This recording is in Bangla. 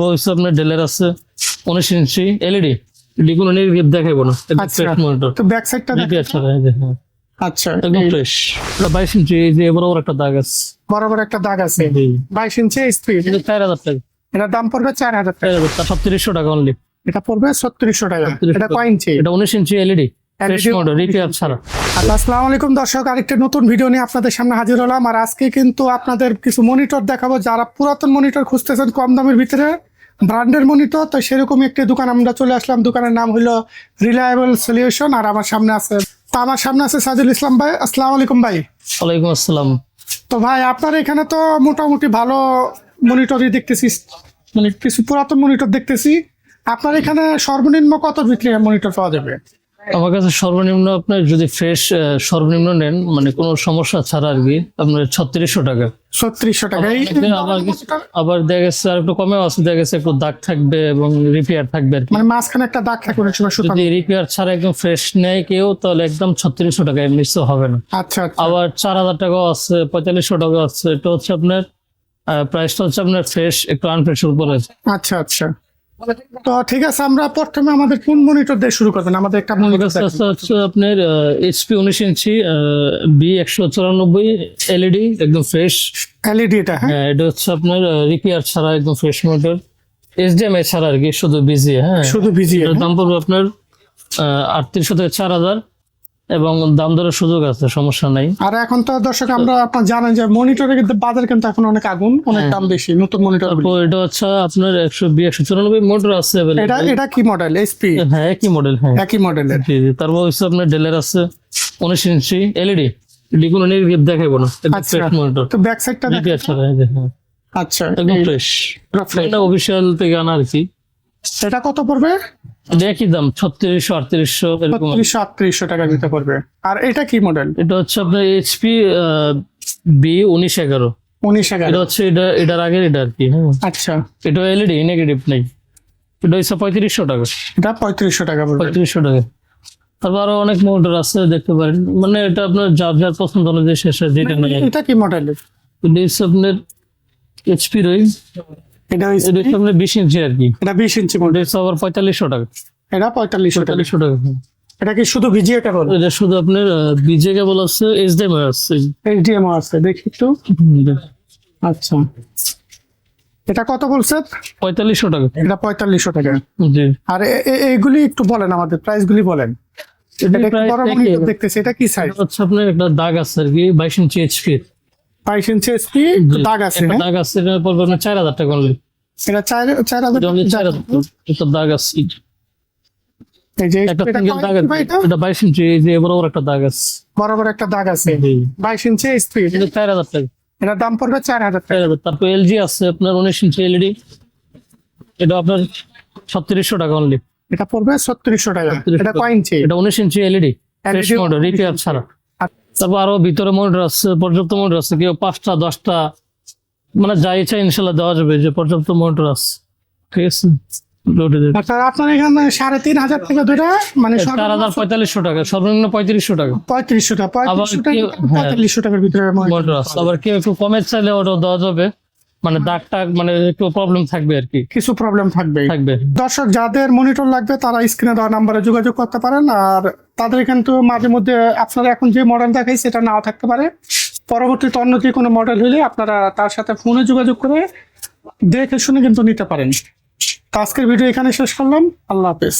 হচ্ছে আপনার ডেলের আছে উনিশ ইঞ্চি এলইডি ডিগুলো নিয়ে গিয়ে দেখাইবো না। মনিটর তো ব্যাক সাইডটা এই যে। আচ্ছা একদম এই ফ্রেশ বাইশ ইঞ্চি এই যে বরাবর একটা দাগ আছে। বরাবর একটা দাগ আছে। বাইশ ইঞ্চি স্পিড চার হাজার টাকা। এটার দাম পড়বে চার হাজার চার টাকা সত্তিরিশশো টাকা অনলি এটা পড়বে টাকা। 3600 এটা কয় ইঞ্চি এটা উনিশ ইঞ্চি এলইডি ফ্রেশ LED ছাড়া। আচ্ছা, আসসালামু আলাইকুম দর্শক আরেকটা নতুন ভিডিও নিয়ে আপনাদের সামনে হাজির হলাম। আর আজকে কিন্তু আপনাদের কিছু মনিটর দেখাবো যারা পুরাতন মনিটর খুঁজতেছেন কম দামের ভিতরে। ব্র্যান্ডের মনিত তো সেরকম একটি দোকান আমরা চলে আসলাম। দোকানের নাম হলো রিলায়েবল সলিউশন আর আমার সামনে আছে তো আমার সামনে আছে সাজুল ইসলাম ভাই। আসসালাম আলাইকুম ভাই। ওয়ালাইকুম আসসালাম। তো ভাই আপনার এখানে তো মোটামুটি ভালো মনিটরই দেখতেছি মানে কিছু পুরাতন মনিটর দেখতেছি। আপনার এখানে সর্বনিম্ন কত ভিতরে মনিটর পাওয়া যাবে? আমার কাছে সর্বনিম্ন আপনার যদি ফ্রেশ সর্বনিম্ন নেন মানে কোনো সমস্যা ছাড়া আর কি আপনার ছত্রিশশো টাকা। ছত্রিশশো টাকা। আবার আবার দেখা গেছে আর একটু কমেও আছে দেখা গেছে একটু দাগ থাকবে এবং রিপেয়ার থাকবে মানে মাঝখানে একটা দাগ থাকে অনেক যদি রিপেয়ার ছাড়া একদম ফ্রেশ নেয় কেউ তাহলে একদম ছত্রিশশো টাকা এমনি হবে না। আচ্ছা আচ্ছা। আবার চার হাজার টাকাও আছে পঁয়তাল্লিশশো টাকাও আছে এটা হচ্ছে আপনার প্রাইসটা হচ্ছে আপনার ফ্রেশ একটু আনফ্রেশ উপরে। আচ্ছা আচ্ছা। তো ঠিক আছে আমরা প্রথমে আমাদের কোন মনিটর দিয়ে শুরু করবেন? আমাদের একটা মনিটর হচ্ছে আপনার এইচপি উনিশ ইঞ্চি বি একশো চুরানব্বই এলইডি একদম ফ্রেশ এলইডি এটা হ্যাঁ? হ্যাঁ এটা হচ্ছে আপনার রিপেয়ার ছাড়া একদম ফ্রেশ মনিটর এইচডিএমআই ছাড়া আর কি শুধু বিজি হ্যাঁ। শুধু বিজি দাম পড়বে আপনার আটত্রিশশো থেকে চার হাজার। এবং দাম দরের সুযোগ আছে সমস্যা নাই। আর এখন তো দর্শক আমরা আপনার জানেন যে মনিটরে কিন্তু বাজার কিন্তু এখন অনেক আগুন অনেক হ্যাঁ। দাম বেশি নতুন মনিটর এটা হচ্ছে আপনার একশো বি একশো চুরানব্বই মোটর আছে এটা এটা কি মডেল এসপি হ্যাঁ একই মডেল হ্যাঁ। একই মডেল জি জি তারপর হচ্ছে আপনার ডেলের আছে উনিশ ইঞ্চি এলইডি ডিগুলো নিয়ে গিয়ে দেখাইবো না আচ্ছা। মনিটর তো ব্যাক সাইডটা হ্যাঁ। আচ্ছা একদম ফ্রেশ অফিসিয়াল থেকে আনা আর কি। এটা কত পড়বে? দেখি দাম ছত্রিশশো আটত্রিশশো ছত্রিশশো আটত্রিশশো টাকা দিতে পড়বে। আর এটা কি মডেল এটা হচ্ছে আপনার এইচপি বি উনিশ এগারো। উনিশ এটা হচ্ছে এটা এটার আগের এটা আর কি হ্যাঁ। আচ্ছা। এটা এলইডি নেগেটিভ নেই। এটা হচ্ছে পঁয়ত্রিশশো টাকা। এটা পঁয়ত্রিশশো টাকা পঁয়ত্রিশশো টাকা। তারপর আরও অনেক মোটর আছে দেখতে পারেন। মানে এটা আপনার যার যার পছন্দ অনুযায়ী শেষে যেটা নেই এটা কি মডেলের এটা হচ্ছে আপনার এইচপি রই এটা বিশ ইঞ্চি আর কি। এটা বিশ ইঞ্চি এটা মডেল আবার পঁয়তাল্লিশশো টাকা। এটা পঁয়তাল্লিশশো টাকা। পঁয়তাল্লিশশো টাকা। এটা কি শুধু ভিজিএ কেবল এটা শুধু আপনার কেবল আছে দেখি একটু। আচ্ছা। এটা কত পঁয়তাল্লিশশো টাকা। এটা পঁয়তাল্লিশশো টাকা। জি। আর এইগুলি একটু বলেন আমাদের প্রাইস গুলি বলেন দেখতেছি এটা কি সাইজ হচ্ছে আপনার একটা দাগ আছে আর কি বাইশ ইঞ্চি এইচপি বাইশ ইঞ্চি এসপি দাগ আছে হ্যাঁ? দাগ আছে এটা পড়বে আপনার চার হাজার টাকা only। এটা চার চার হাজার চার হাজার। দাগ আছে। এটা বাইশ ইঞ্চি এই যে বরাবর একটা দাগ আছে। বরাবর একটা দাগ আছে। বাইশ ইঞ্চি এসপি এটা চার হাজার টাকা। এটার দাম পড়বে চার হাজার টাকা। তারপর এলজি আছে আপনার উনিশ ইঞ্চি এলইডি এটা আপনার ছত্রিশশো টাকা অনলি এটা পড়বে ছত্রিশশো টাকা। 3600 এটা কয় ইঞ্চি? এটা উনিশ ইঞ্চি এলইডি LED রিপেয়ার ছাড়া। তারপর আরও ভিতরে মনিটর আছে পর্যাপ্ত মনিটর আছে কেউ পাঁচটা দশটা মানে যা ইচ্ছা ইনশাল্লাহ দেওয়া যাবে যে পর্যাপ্ত মনিটর আছে। ঠিক আছে? আচ্ছা আপনার এখানে সাড়ে তিন হাজার থেকে মানে চার হাজার পঁয়তাল্লিশশো টাকা সর্বনিম্ন পঁয়ত্রিশশো টাকা। পঁয়ত্রিশশো টাকা পঁয়ত্রিশশো হ্যাঁ। টাকার ভিতরে মনে হয়। আবার কেউ একটু কমের চাইলে ওটাও দেওয়া যাবে। মানে দাগ টাগ মানে একটু প্রবলেম থাকবে আর কি। কিছু প্রবলেম থাকবে থাকবে। দর্শক যাদের মনিটর লাগবে তারা স্ক্রিনে দেওয়া নাম্বারে যোগাযোগ করতে পারেন আর তাদের কিন্তু মাঝে মধ্যে আপনারা এখন যে মডেল দেখাই সেটা নাও থাকতে পারে। পরবর্তীতে অন্য যে কোনো মডেল হলে আপনারা তার সাথে ফোনে যোগাযোগ করে দেখে শুনে কিন্তু নিতে পারেন। আজকের ভিডিও এখানে শেষ করলাম। আল্লাহ হাফেজ।